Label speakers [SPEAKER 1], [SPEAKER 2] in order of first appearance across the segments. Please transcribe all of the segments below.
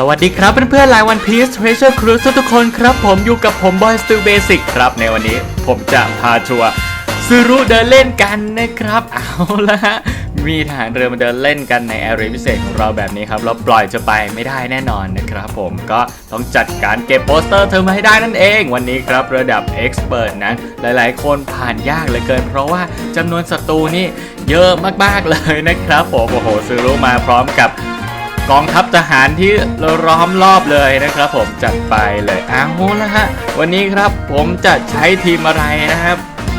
[SPEAKER 1] สวัสดีครับเพื่อนๆๆ Line One Piece Treasure Cruise ทุกๆคนครับ ผมอยู่กับผม Boy Still Basic ครับ ในวันนี้ผมจะพาทัวร์ซูรุเดินเล่นกันนะครับ เอาละฮะมีทหารเรือมาเดินเล่นกันในแอเรียพิเศษของเราแบบนี้ครับเราปล่อยจะไปไม่ได้แน่นอนนะครับผมก็ต้องจัดการเก็บโปสเตอร์เธอมาให้ได้นั่นเอง วันนี้ครับระดับ Expert นั้นหลายๆ คนผ่านยากเหลือเกิน เพราะว่าจำนวนศัตรูนี่เยอะมากๆเลยนะครับผมโอ้โหซูรุมาพร้อมกับ กองทัพทหารที่ล้อมรอบเลยนะครับ ผมจัดไปเลยอ้าวละฮะวันนี้ครับผมจะใช้ทีมอะไรนะครับ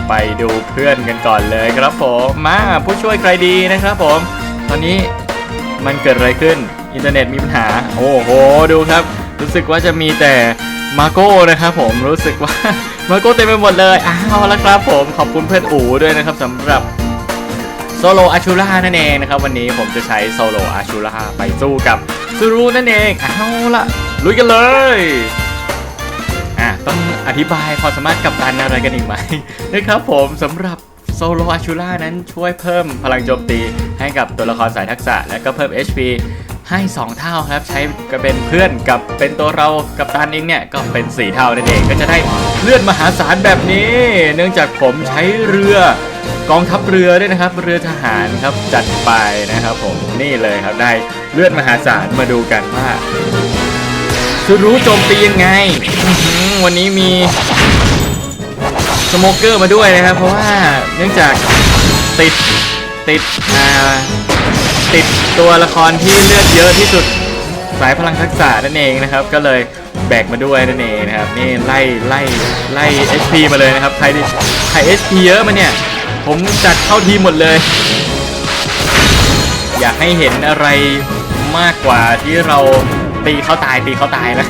[SPEAKER 1] ไปดูเพื่อนกันก่อนเลยครับผมมาผู้ช่วยใครดีนะครับ ผม ตอนนี้มันเกิดอะไรขึ้นอินเทอร์เน็ตมีปัญหา โอ้โหดูครับ รู้สึกว่าจะมีแต่มาโก้นะครับผมรู้สึกว่ามาโก้เต็มไปหมดเลยอ้าวแล้วครับ ผมขอบคุณเพื่อนอู๋ด้วยนะครับสำหรับ โซโลอาชูล่านั่นเองนะครับ วันนี้ผมจะใช้โซโลอาชูล่าไปสู้กับซูรุนั่นเองเอาละลุยกันเลยอะต้องอธิบายความสามารถกับตันอะไรกันอีกไหมนะครับผมสำหรับโซโลอาชูล่านั้นช่วยเพิ่มพลังโจมตีให้กับตัวละครสายทักษะ และก็เพิ่ม HP ให้ 2 เท่าครับ ใช้ก็เป็นเพื่อนกับเป็นตัวเรากับตันเองเนี่ย ก็เป็น 4 เท่านั่นเองก็จะได้เลื่อนมหาศาลแบบนี้ เนื่องจากผมใช้เรือ กองทัพเรือด้วยนะครับ เรือทหารครับจัดไปนะครับผมนี่เลยครับได้เลือดมหาศาลมาดูกันว่าจะรู้โจมตียังไง วันนี้มีสโมเกอร์มาด้วยนะครับ เพราะว่าเนื่องจากติดติดอ่าติดตัวละครที่เลือดเยอะที่สุดสายพลังทักษะนั่นเองนะครับ ก็เลยแบกมาด้วยนั่นเองนะครับนี่ไล่ไล่ไล่ HP มาเลยนะครับใครที่ใคร HP เยอะมาเนี่ย ผมจัดเข้าทีหมดเลย อยากให้เห็นอะไรมากกว่าที่เราตีเขาตายตีเขาตายนะ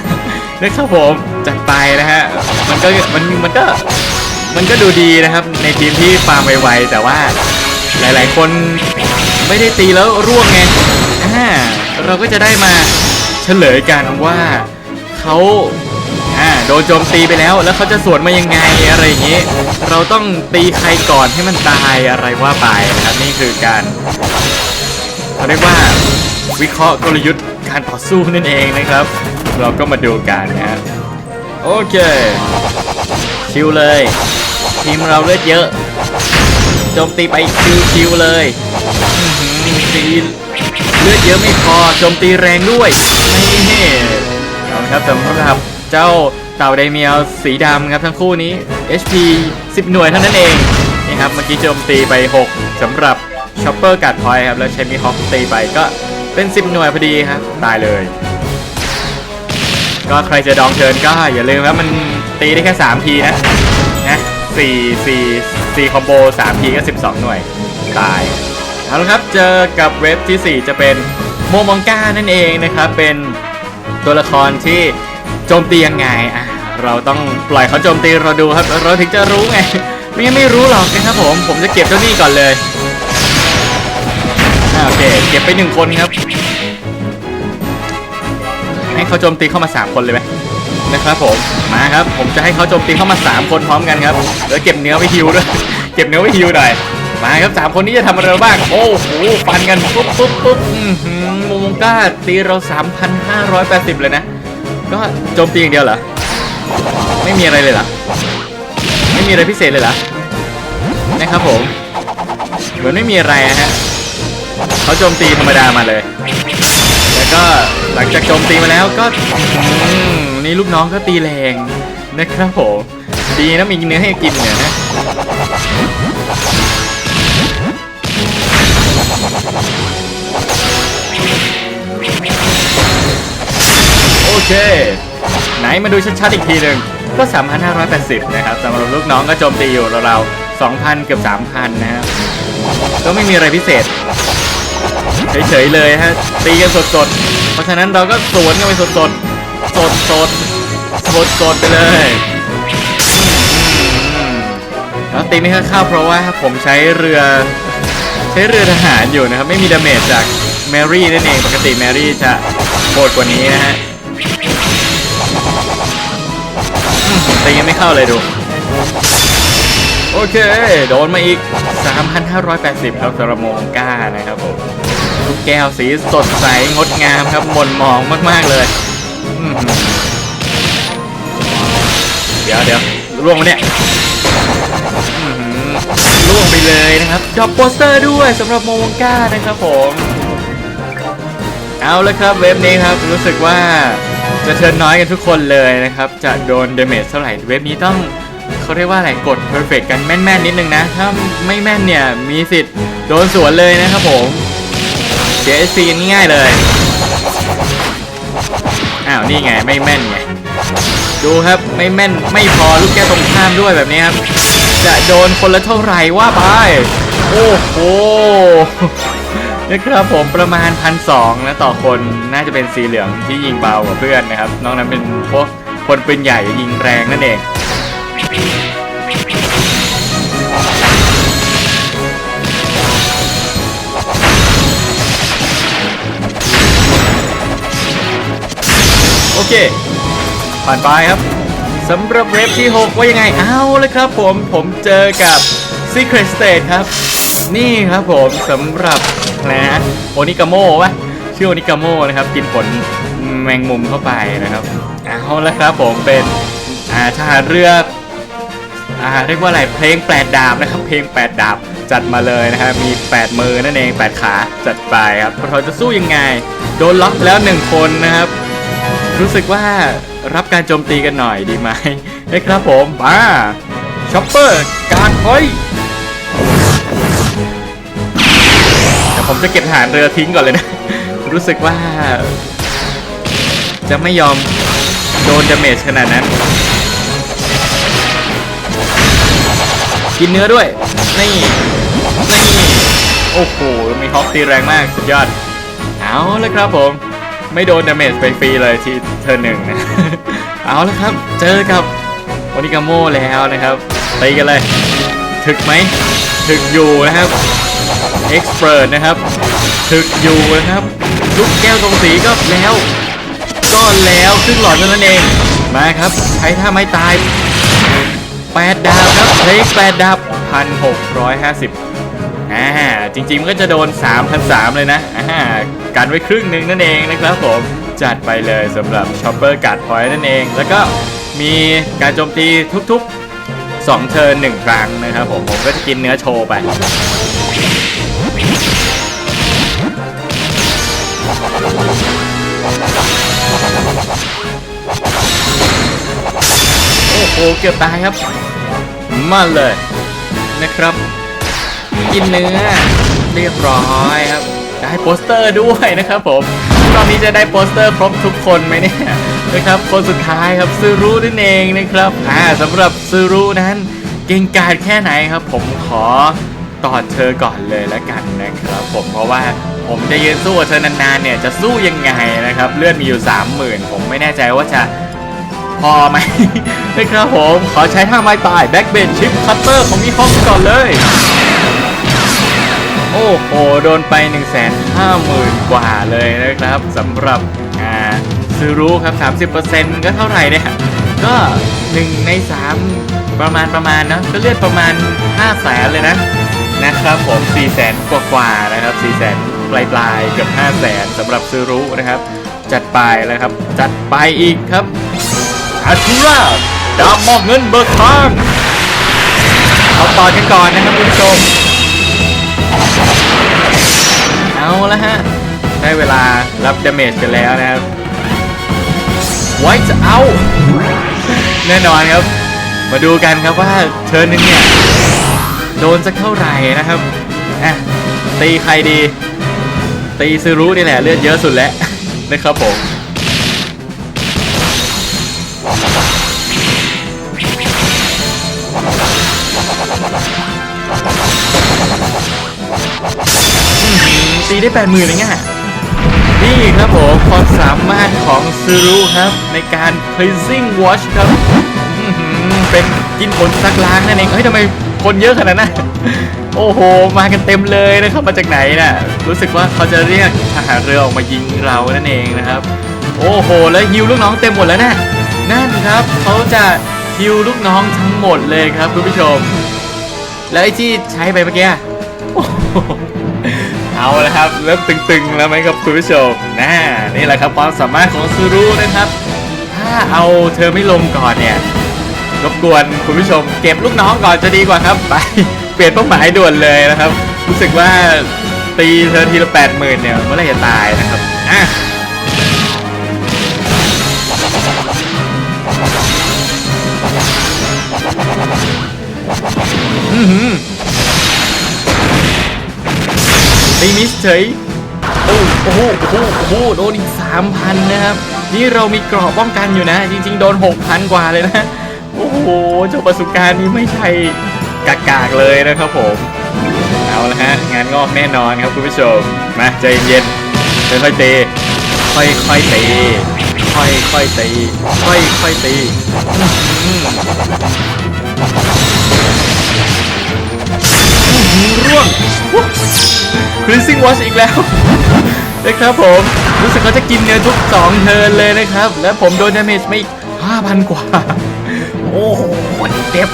[SPEAKER 1] นะครับผมจัดไปนะฮะมันก็มันมันก็มันก็ดูดีนะครับ ในทีมที่ฟาร์มไวๆแต่ว่าหลายๆ คนไม่ได้ตีแล้วร่วงไงอ่าเราก็จะได้มาเฉลยกันว่าเขา โดนโจมตีไปแล้ว แล้วเขาจะสวนมายังไงอะไรอย่างนี้ เราต้องตีใครก่อนให้มันตายอะไรว่าไปนะครับนี่คือการเขาเรียกว่าวิเคราะห์กลยุทธ์การต่อสู้นั่นเองนะครับ เราก็มาดูกันนะฮะโอเค ชิวเลย ทีมเราเลือดเยอะโจมตีไปชิวๆเลยตีเลือดเยอะไม่พอโจมตีแรงด้วยนี่เอาละครับสำหรับเจ้า เต่าไดเมียวสีดำครับทั้งคู่นี้ HP 10 หน่วยเท่านั้นเองนี่ครับเมื่อกี้โจมตีไป 6สำหรับช็อปเปอร์กัดพอยครับแล้วใช้มีฮอคตีไปก็เป็น 10 หน่วยพอดีครับตายเลย ก็ใครจะดองเทินก็อย่าลืมครับมันตีได้แค่ 3 ทีนะนะ4 4 4คอมโบ3ทีก็ 12 หน่วยตายเอาละครับเจอกับเว็บทีสี่4 จะเป็นโมมองก้านั่นเองนะครับเป็นตัวละครที่ โจมตียังไงอะเราต้องปล่อยเขาโจมตีเราดูครับ เราถึงจะรู้ไงไม่งั้นไม่รู้หรอกนะครับผมผมจะเก็บเจ้านี้ก่อนเลยโอเคเก็บไปหนึ่งคนครับ ให้เขาโจมตีเข้ามา3คนเลยไหมนะครับผมมาครับ ผมจะให้เขาโจมตีเข้ามา3คนพร้อมกันครับแล้วเก็บเนื้อไว้ฮิวด้วยเก็บเนื้อไว้ฮิวหน่อยมาครับสามคนนี้จะทำอะไรบ้าง โอ้โหฟันกันปุ๊บปุ๊บปุ๊บอื้อหือโมงก้าตีเรา3,580เลยนะ ก็โจมตีอย่างเดียวเหรอ ไม่มีอะไรเลยเหรอ ไม่มีอะไรพิเศษเลยเหรอ นะครับผม เหมือนไม่มีอะไรฮะเขาโจมตีธรรมดามาเลย แล้วก็หลังจากโจมตีมาแล้วก็อืมนี่ลูกน้องก็ตีแรงนะครับผม ดีนะมีเนื้อให้กินเนี่ยนะ นมาดูชัดๆอีกทีหนึ่งก็ 3,580 นะครับสำหรับลูกน้องก็โจมตีอยู่ราวๆ2,000 เกือบ 3,000 นะครับก็ไม่มีอะไรพิเศษเฉยๆเลยฮะตีกันสดๆ เพราะฉะนั้นเราก็สวนกันไปสดๆ สดสดสดๆ ไปเลยแล้วตีไม่ค่อยเข้าเพราะว่าผมใช้เรือใช้เรือทหารอยู่นะครับ ไม่มีดาเมจจากแมรี่นั่นเองปกติแมรี่จะโหดกว่านี้นะฮะ อืมตียังไม่เข้าเลยดู โอเค โดนมาอีก 3,580 ครับสำหรับโมงก้านะครับผมแก้วสีสดใส งดงามครับมนมองมาก ๆ เลยเดี๋ยวเดี๋ยวร่วงมาเนี่ยอื้อหือร่วงไปเลยนะครับจอบโปสเตอร์ด้วยสำหรับโมงก้านะครับผม เอาละครับเว็บนี้ครับรู้สึกว่าจะเชิญน้อยกันทุกคนเลยนะครับ จะโดนเดเมจเท่าไหร่เว็บนี้ต้องเขาเรียกว่าอะไรกดเพอร์เฟกกันแม่นๆนิดนึงนะ ถ้าไม่แม่นเนี่ย มีสิทธิ์โดนสวนเลยนะครับผมเสียซีนง่ายๆเลย อ้าว นี่ไง ไม่แม่นไง ดูครับไม่แม่นไม่พอลูกแก้ตรงข้ามด้วยแบบนี้ครับ จะโดนคนละเท่าไหร่ว่าไป โอ้โห นะครับผมประมาณพันสองและต่อคนน่าจะเป็นสีเหลืองที่ยิงเบากว่าเพื่อนนะครับนอกนั้นเป็นพวกคนปืนใหญ่ยิงแรงนั่นเองโอเค ผ่านไปครับสำหรับเว็บที่ 6 ว่ายังไง เอาเลยครับผม ผมเจอกับ Secret State ครับ นี่ครับผมสำหรับนะโอนิกาโมวะชื่อโอนิกาโมนะครับ กินผลแมงมุมเข้าไปนะครับเอาละครับผมเป็นอ่าทหารเรืออ่าเรียกว่าอะไรเพลงแปดดาบนะครับ เพลงแปดดาบจัดมาเลยนะครับมี8มือนั่นเอง8ขาจัดไปครับเราจะสู้ยังไง โดนล็อกแล้ว1คนนะครับ รู้สึกว่ารับการโจมตีกันหน่อยดีไหมนะครับผมมาช็อปเปอร์การเฮ้ย ผมจะเก็บฐานเรือทิ้งก่อนเลยนะ รู้สึกว่า จะไม่ยอมโดนดาเมจขนาดนั้น กินเนื้อด้วย นี่ นี่ โอ้โห มีฮอกตีแรงมาก สุดยอด เอาเลยครับผม ไม่โดนดาเมจไปฟรีเลยที่เธอหนึ่งนะ เอาละครับ เจอกับโอนิกาโมแล้วนะครับ ตีกันเลย ถึกไหม ถึกอยู่นะครับ เอ็กซ์เพรสนะครับถึกอยู่นะครับลูกแก้วตรงสีก็แล้ว ก็แล้วครึ่งหลอดเท่านั้นเอง มาครับใช้ท่าไม้ตาย 8 ดาวครับเพลง8ดาว1,650อ่าจริงๆมันก็จะโดน3,003เลยนะอ่ากันไว้ครึ่งหนึ่งนั่นเองนะครับผมจัดไปเลยสำหรับช็อปเปอร์การ์ดพอยต์นั่นเอง แล้วก็มีการโจมตีทุกๆ2เทิร์น1ครั้งนะครับผมผมก็จะกินเนื้อโชว์ไป เกือบตายครับ มาเลยนะครับ กินเนื้อเรียบร้อยครับได้โปสเตอร์ด้วยนะครับผมรอบนี้จะได้โปสเตอร์ครบทุกคนไหมเนี่ยนะครับคนสุดท้ายครับซูรุนั่นเองนะครับอ่าสำหรับซูรุนั้น เก่งกาจแค่ไหนครับ ผมขอตอดเธอก่อนเลยแล้วกันนะครับ ผมเพราะว่าผมจะยืนสู้กับเธอนานๆเนี่ยจะสู้ยังไงนะครับ เลือดมีอยู่ 30,000 ผมไม่แน่ใจว่าจะ พอไหมนะครับผม ขอใช้ท่าไม้ตายแบ็กเบนชิปคัตเตอร์ของมีฮอกก่อนเลย โอ้โห โดนไป 1 5 0 0 0 0 กว่าเลยนะครับสำหรับอ่าซื้อรู้ครับ 30%ก็เท่าไหร่เนี่ยก็ 1 ใน 3 ประมาณประมาณนะก็เลือดประมาณ 5 0 0แสนเลยนะนะครับผม 4 0 0แสนกว่ากว่าๆนะครับ 4 0 0แสนปลายปลายๆเกือบ 5 0 0แสนสำหรับซื้อรู้นะครับ จัดไปเลยครับ จัดไปอีกครับ อาชูราดาบมอบเงินเบิกทางเอาต่อกันก่อนนะครับคุณผู้ชม เอาละฮะ ได้เวลารับดาเมจกันแล้วนะครับไว้จะเอาแน่นอนครับ มาดูกันครับว่าเชิญนึงเนี่ย โดนสักเท่าไหร่นะครับอะตีใครดี ตีซูรุนี่แหละเลือดเยอะสุดแล้วนะครับผม ได้แปดหมื่นเลยไงนี่ครับผมความสามารถของซูรุครับ ในการ pleasing watch ครับเป็นกินผลซักล้างนั่นเองเฮ้ยทำไมคนเยอะขนาดนั้นโอ้โห มากันเต็มเลยนะครับ มาจากไหนน่ะ รู้สึกว่าเขาจะเรียกทหารเรือออกมายิงเรานั่นเองนะครับ โอ้โห แล้วฮิวลูกน้องเต็มหมดแล้วนะนั่นครับเขาจะฮิวลูกน้องทั้งหมดเลยครับคุณผู้ชม แล้วไอ้ที่ใช้ไปเมื่อกี้ เอาละครับเริ่มตึงๆแล้วไหมครับคุณผู้ชมน่านี่แหละครับความสามารถของซูรุนะครับ ถ้าเอาเธอไม่ลงก่อนเนี่ยรบกวนคุณผู้ชม เก็บลูกน้องก่อนจะดีกว่าครับไปเปลี่ยนเป้าหมายด่วนเลยนะครับ รู้สึกว่าตีเธอทีละแปดหมื่นเนี่ยเมื่อไรจะตายนะครับอะ ตีมิสเฉยโอ้โหโอ้โหโอ้โหโดนอีกสามพันนะครับ นี่เรามีเกราะป้องกันอยู่นะ จริง ๆ โดนหกพันกว่าเลยนะ โอ้โหเจ้าประสบการณ์นี้ไม่ใช่กากๆเลยนะครับผม เอาละฮะ งานงอกแน่นอนครับคุณผู้ชม มาใจเย็นๆค่อยๆตีค่อยๆตีค่อยๆตีค่อยๆตี คริสซิ่งวอชอีกแล้วนะครับผมรู้สึกเขาจะกินเนื้อทุก2เทิร์นเลยนะครับ และผมโดนดาเมจไม่5,000กว่า โอ้โหเจ็บ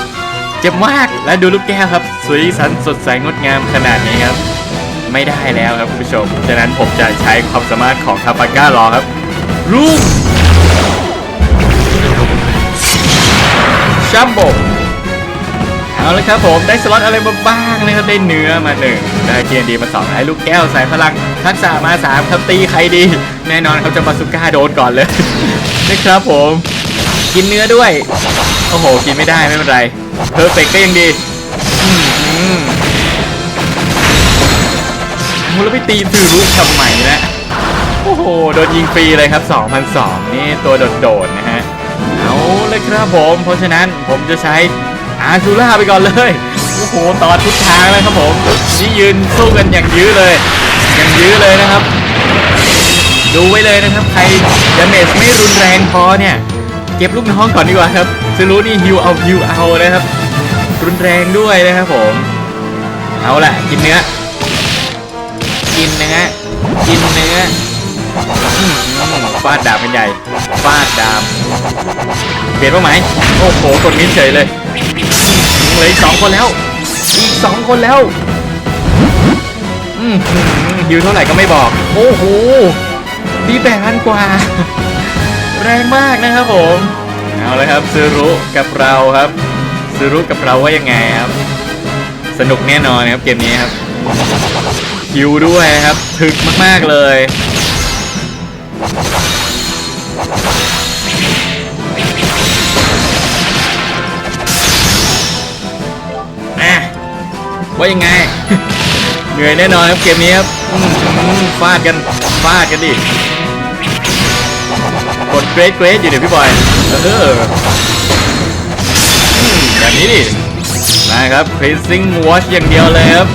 [SPEAKER 1] เจ็บมากและดูลูกแก้วครับ สวยสันสดใสงดงามขนาดนี้ครับ ไม่ได้แล้วครับคุณผู้ชมฉะนั้นผมจะใช้ความสามารถของคาปาก้ารอครับรูมชัมโบ เอาละครับผมได้สล็อตอะไรมาบ้างนะครับได้เนื้อมาหนึ่งได้เทียนดีมาสองได้ลูกแก้วใส่พลังทักษะมาสามครับตีใครดี แน่นอนเขาจะมาสุก้าโดนก่อนเลยนะครับผม กินเนื้อด้วย โอ้โห กินไม่ได้ไม่เป็นไรเพอร์เฟกก็ยังดีมอืมโอ้แล้วไปตีตือรู้ทำไมนะโอ้โห โดนยิงฟรีเลยครับ 2,002 นี่ตัวโดดๆนะฮะ เอาเลยครับผม เพราะฉะนั้นผมจะใช้ อาซูล่าไปก่อนเลยโอ้โหตอดทุกทางเลยครับผมนี่ยืนสู้กันอย่างยื้อเลย อย่างยื้อเลยนะครับ ดูไว้เลยนะครับ ใครดาเมจไม่รุนแรงพอเนี่ยเก็บลูกน้องก่อนดีกว่าครับซูรุนี่ฮิวเอาฮิวเอานะครับ รุนแรงด้วยนะครับผม เอาล่ะกินเนื้อกินเนื้อกินเนื้อฟาดดาบเป็นใหญ่ฟาดดาบเปลี่ยนเป้าหมายโอ้โหกดมิดเฉยเลย เหลืออีกสองคนแล้ว อีกสองคนแล้วฮิวเท่าไหร่ก็ไม่บอก โอ้โหดีแปดพันกว่า แรงมากนะครับผม เอาเลยครับซูรุกับเราครับซูรุกับเราว่ายังไงครับ สนุกแน่นอนครับเกมนี้ครับฮิวด้วยครับ ถึกมาก ๆ เลย ว่ายังไง เหนื่อยแน่นอนครับเกมนี้ครับฟาดกันฟาดกันดิกดเกรดเกรดอยู่เดี๋ยวพี่บอยเออแบบนี้ดิมาครับ cleansing watch อย่างเดียวเลยครับ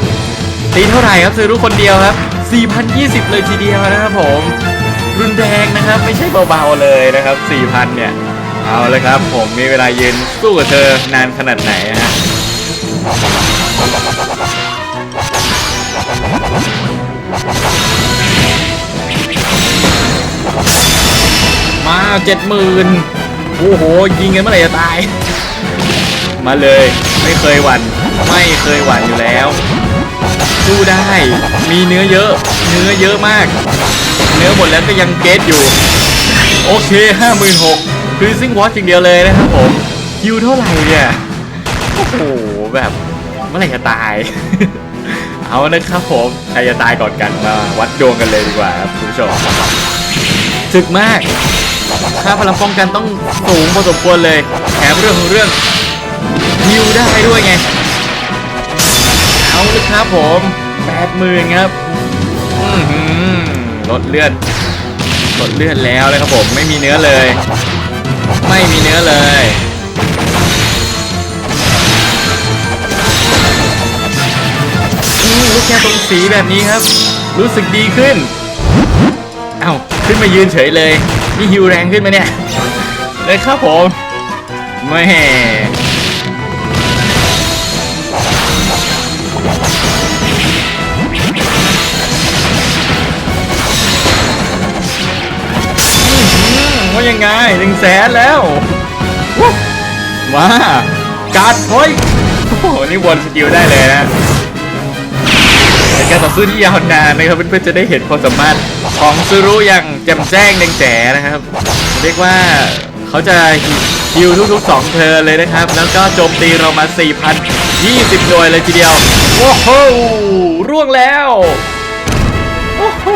[SPEAKER 1] ตีเท่าไหร่ครับซื้อรู้คนเดียวครับ 4,020 เลยทีเดียวนะครับผม รุนแรงนะครับ ไม่ใช่เบาๆเลยนะครับ 4,000 เนี่ย เอาเลยครับผมมีเวลายืนสู้กับเธอนานขนาดไหนฮะ มาเจ็ดหมื่นโอ้โห ยิงกันเมื่อไหร่จะตาย มาเลย ไม่เคยหวั่นไม่เคยหวั่นอยู่แล้ว สู้ได้ มีเนื้อเยอะ เนื้อเยอะมาก เนื้อหมดแล้วก็ยังเกตอยู่ โอเคห้าหมื่นหกคือซิงวอชอย่างเดียวเลยนะครับผมคิวเท่าไหร่เนี่ย โอ้โหแบบเมื่อไหร่จะตาย เอานะครับผมใครจะตายก่อนกันมาวัดดวงกันเลยดีกว่าครับคุณผู้ชมถึกมากค่าพลังป้องกันต้องสูงพอสมควรเลยแถมเรื่องของเรื่องฮิวได้ด้วยไง เอาเลยครับผมแปดหมื่นครับอื้อหือลดเลือดลดเลือดแล้วเลยครับผมไม่มีเนื้อเลย ไม่มีเนื้อเลย ลูกแก้วตรงสีแบบนี้ครับ รู้สึกดีขึ้น เอ้าขึ้นมายืนเฉยเลย นี่ฮิวแรงขึ้นไหมเนี่ยเลยครับผมแม่ว่ายังไงหนึ่งแสนแล้ววู้มาการ์ดพอยโอ้โหนี่วนสกิลได้เลยนะ การต่อสู้ที่ยาวนานนะครับเพื่อนๆจะได้เห็นความสามารถของซูรุอย่างแจ่มแจ้งแดงแจ๋นะครับ เรียกว่าเขาจะฮิวทุกๆ 2 เธอเลยนะครับ แล้วก็โจมตีเรามา 4,020หน่วยเลยทีเดียว โอ้โหร่วงแล้ว โอ้โห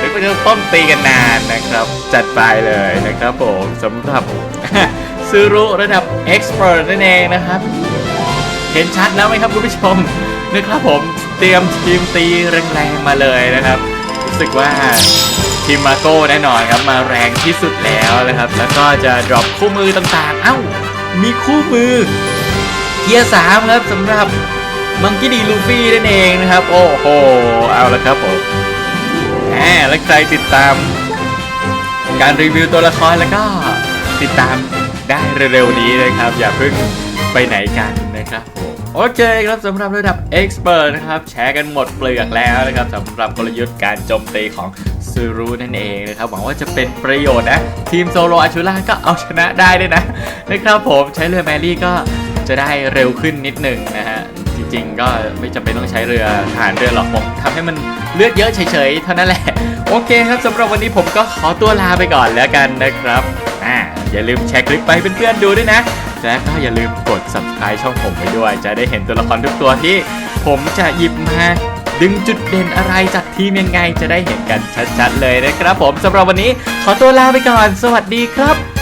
[SPEAKER 1] นึกว่าจะต้องตีกันนานนะครับ จัดไปเลยนะครับผมสำหรับซูรุระดับ Expert นั่นเองนะครับ เห็นชัดแล้วไหมครับคุณผู้ชมนะครับผม เตรียมทีมตีแรงๆมาเลยนะครับ รู้สึกว่าทีมมาโก้แน่นอนครับมาแรงที่สุดแล้วนะครับ แล้วก็จะดรอปคู่มือต่างๆ เอ้า มีคู่มือ เกียร์สามครับสำหรับมังกี้ดีลูฟี่นั่นเองนะครับ โอ้โห เอาละครับผมแหมแล้วใครติดตาม การรีวิวตัวละครแล้วก็ติดตามได้เร็วๆนี้นะครับ อย่าเพิ่งไปไหนกันนะครับผม โอเคครับสำหรับระดับ Expert นะครับแชร์กันหมดเปลือกแล้วนะครับสำหรับกลยุทธ์การโจมตีของซูรุนั่นเองนะครับหวังว่าจะเป็นประโยชน์นะ ทีมโซโลอาชูล่าก็เอาชนะได้ด้วยนะนะครับผมใช้เรือแมรี่ก็จะได้เร็วขึ้นนิดนึงนะฮะจริงๆ ก็ไม่จำเป็นต้องใช้เรือทหารเรือหรอกผมทำให้มันเลือดเยอะเฉยๆ เท่านั้นแหละ โอเคครับสำหรับวันนี้ผมก็ขอตัวลาไปก่อนแล้วกันนะครับอ่าอย่าลืมแชร์คลิปไปเพื่อนๆดูด้วยนะ และก็อย่าลืมกด subscribe ช่องผมไปด้วย จะได้เห็นตัวละครทุกตัวที่ ผมจะหยิบมาดึงจุดเด่นอะไรจากทีมยังไงจะได้เห็นกันชัดๆเลยนะครับผมสำหรับวันนี้ขอตัวลาไปก่อน สวัสดีครับ